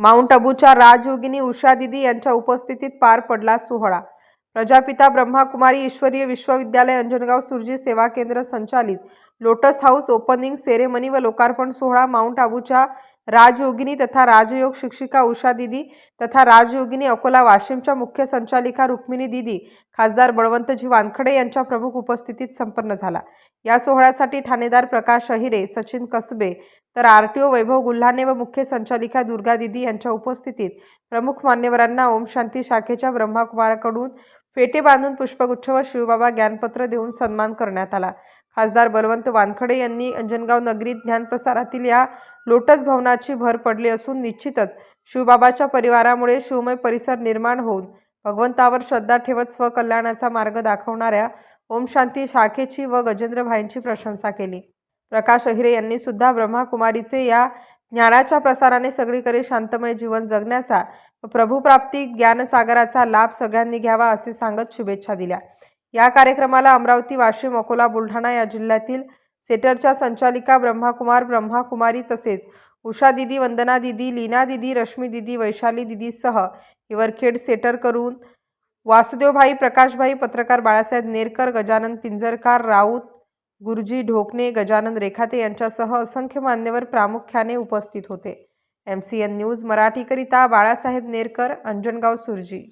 Mount अबूच्या राजयोगिनी उषा दिदी यांच्या उपस्थितीत पार पडला सोहळा. प्रजापिता ब्रह्माकुमारी ईश्वरीय विश्वविद्यालय अंजनगाव सुरजी सेवा केंद्र संचालित लोटस हाऊस ओपनिंग सेरेमनी व लोकार्पण सोहळा माउंट आबूच्या राजयोगिनी तथा राजयोग शिक्षिका उषा दिदी तथा राजयोगिनी अकोला वाशिमच्या मुख्य संचालिका रुक्मिणी दिदी खासदार बळवंतजी वानखडे यांच्या प्रमुख उपस्थितीत संपन्न झाला. या सोहळ्यासाठी ठाणेदार प्रकाश अहिरे सचिन कसबे तर आरटीओ वैभव गुल्हाने व मुख्य संचालिका दुर्गा दिदी यांच्या उपस्थितीत प्रमुख मान्यवरांना ओम शांती शाखेच्या ब्रह्माकुमाराकडून फेटे बांधून पुष्पगुच्छ व शिवबाबा ज्ञानपत्र देऊन सन्मान करण्यात आला. खासदार बलवंत वानखडे यांनी अंजनगाव नगरीत ज्ञानप्रसारातील या लोटस भवनाची भर पडली असून निश्चितच शिवबाबाच्या परिवारामुळे शिवमय परिसर निर्माण होऊन भगवंतावर श्रद्धा ठेवत स्वकल्याणाचा मार्ग दाखवणाऱ्या ओम शांती शाखेची व गजेंद्रभाईंची प्रशंसा केली. प्रकाश अहिरे यांनी सुद्धा ब्रह्माकुमारीचे या ज्ञानाच्या प्रसाराने सगळीकडे शांतमय जीवन जगण्याचा व प्रभुप्राप्ती ज्ञानसागराचा लाभ सगळ्यांनी घ्यावा असे सांगत शुभेच्छा दिल्या. या कार्यक्रमाला अमरावती वाशिम अकोला बुलढाणा या जिल्ह्यातील सेटरच्या संचालिका ब्रह्माकुमार ब्रह्माकुमारी तसेच उषा दिदी वंदना दिदी लीना दिदी रश्मी दिदी वैशाली दिदी सह हिवरखेड सेटर करून वासुदेवभाई प्रकाशभाई पत्रकार बाळासाहेब नेरकर गजानन पिंजरकार राऊत गुरुजी ढोकणे गजानन रेखाते यांच्यासह असंख्य मान्यवर प्रामुख्याने उपस्थित होते. एम सी एन न्यूज मराठीकरिता बाळासाहेब नेरकर अंजनगाव सुरजी.